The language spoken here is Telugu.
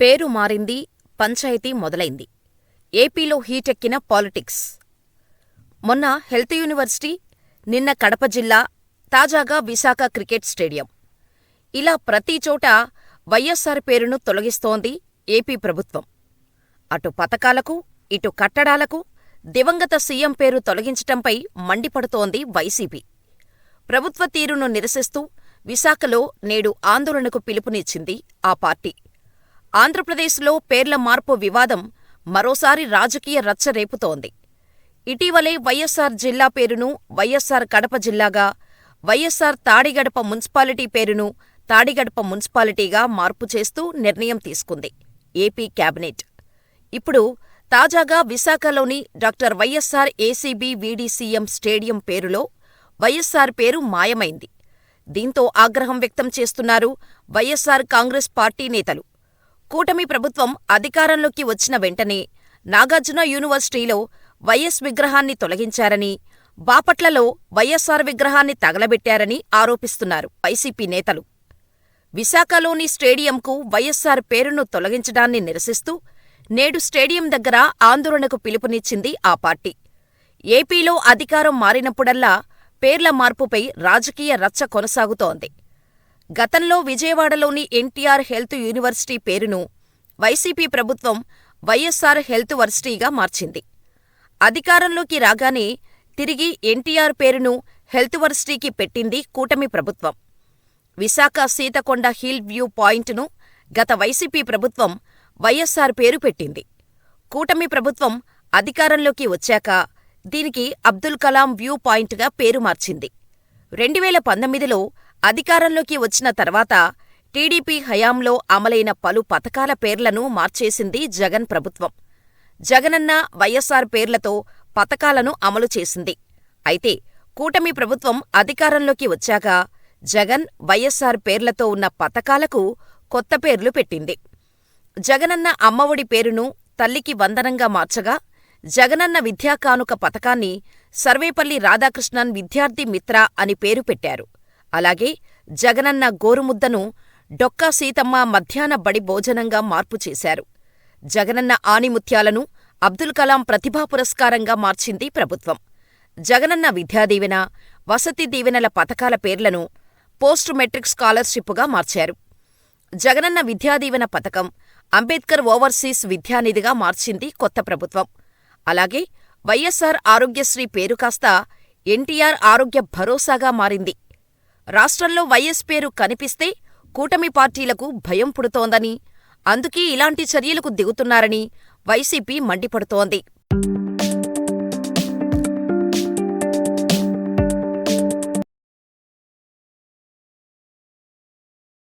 పేరు మారింది పంచాయతీ మొదలైంది. ఏపీలో హీటెక్కిన పాలిటిక్స్. మొన్న హెల్త్ యూనివర్సిటీ నిన్న కడప జిల్లా తాజాగా విశాఖ క్రికెట్ స్టేడియం. ఇలా ప్రతి చోట వైఎస్సార్ పేరును తొలగిస్తోంది ఏపీ ప్రభుత్వం. అటు పథకాలకు ఇటు కట్టడాలకు దివంగత సీఎం పేరు తొలగించటంపై మండిపడుతోంది వైసీపీ. ప్రభుత్వ తీరును నిరసిస్తూ విశాఖలో నేడు ఆందోళనకు పిలుపునిచ్చింది ఆ పార్టీ. ఆంధ్రప్రదేశ్లో పేర్ల మార్పు వివాదం మరోసారి రాజకీయ రచ్చ రేపుతోంది. ఇటీవలే వైఎస్సార్ జిల్లా పేరును వైఎస్సార్ కడప జిల్లాగా వైఎస్సార్ తాడిగడప మున్సిపాలిటీ పేరును తాడిగడప మున్సిపాలిటీగా మార్పు చేస్తూ నిర్ణయం తీసుకుంది ఏపీ కేబినెట్ ఇప్పుడు తాజాగా విశాఖలోని doctor YSR ACB VDCM stadium పేరులో వైఎస్సార్ పేరు మాయమైంది. దీంతో ఆగ్రహం వ్యక్తం చేస్తున్నారు వైఎస్సార్ కాంగ్రెస్ పార్టీ నేతలు. కూటమి ప్రభుత్వం అధికారంలోకి వచ్చిన వెంటనే నాగార్జున యూనివర్సిటీలో వైఎస్ విగ్రహాన్ని తొలగించారని బాపట్లలో వైఎస్సార్ విగ్రహాన్ని తగలబెట్టారని ఆరోపిస్తున్నారు వైసీపీ నేతలు. విశాఖలోని స్టేడియంకు వైఎస్సార్ పేరును తొలగించడాన్ని నిరసిస్తూ నేడు స్టేడియం దగ్గర ఆందోళనకు పిలుపునిచ్చింది ఆ పార్టీ. ఏపీలో అధికారం మారినప్పుడల్లా పేర్ల మార్పుపై రాజకీయ రచ్చ కొనసాగుతోంది. గతంలో విజయవాడలోని ఎన్టీఆర్ హెల్త్ యూనివర్సిటీ పేరును వైసీపీ ప్రభుత్వం వైఎస్సార్ హెల్త్ వర్సిటీగా మార్చింది. అధికారంలోకి రాగానే తిరిగి ఎన్టీఆర్ పేరును హెల్త్ వర్సిటీకి పెట్టింది కూటమి ప్రభుత్వం. విశాఖ సీతకొండ హిల్ వ్యూ పాయింట్ను గత వైసీపీ ప్రభుత్వం వైఎస్సార్ పేరు పెట్టింది. కూటమి ప్రభుత్వం అధికారంలోకి వచ్చాక దీనికి అబ్దుల్ కలాం వ్యూ పాయింట్గా పేరు మార్చింది. రెండువేల పంతొమ్మిదిలో అధికారంలోకి వచ్చిన తర్వాత టీడీపీ హయాంలో అమలైన పలు పథకాల పేర్లను మార్చేసింది జగన్ ప్రభుత్వం. జగనన్న వైఎస్సార్ పేర్లతో పథకాలను అమలు చేసింది. అయితే కూటమి ప్రభుత్వం అధికారంలోకి వచ్చాక జగన్ వైఎస్సార్ పేర్లతో ఉన్న పథకాలకు కొత్త పేర్లు పెట్టింది. జగనన్న అమ్మఒడి పేరును తల్లికి వందనంగా మార్చగా జగనన్న విద్యాకానుక పథకాన్ని సర్వేపల్లి రాధాకృష్ణన్ విద్యార్థి మిత్ర అని పేరు పెట్టారు. అలాగే జగనన్న గోరుముద్దను డొక్కా సీతమ్మ మధ్యాహ్న బడి భోజనంగా మార్పు చేశారు. జగనన్న ఆణిముత్యాలను అబ్దుల్ కలాం ప్రతిభా పురస్కారంగా మార్చింది ప్రభుత్వం. జగనన్న విద్యాదీవెన వసతి దీవెనల పథకాల పేర్లను పోస్ట్ మెట్రిక్ స్కాలర్షిప్గా మార్చారు. జగనన్న విద్యాదీవెన పథకం అంబేద్కర్ ఓవర్సీస్ విద్యానిధిగా మార్చింది కొత్త ప్రభుత్వం. అలాగే వైఎస్సార్ ఆరోగ్యశ్రీ పేరు కాస్త ఎన్టీఆర్ ఆరోగ్య భరోసాగా మారింది. రాష్ట్రంలో వైఎస్ పేరు కనిపిస్తే కూటమి పార్టీలకు భయం పుడుతోందని అందుకే ఇలాంటి చర్యలకు దిగుతున్నారని వైసీపీ మండిపడుతోంది.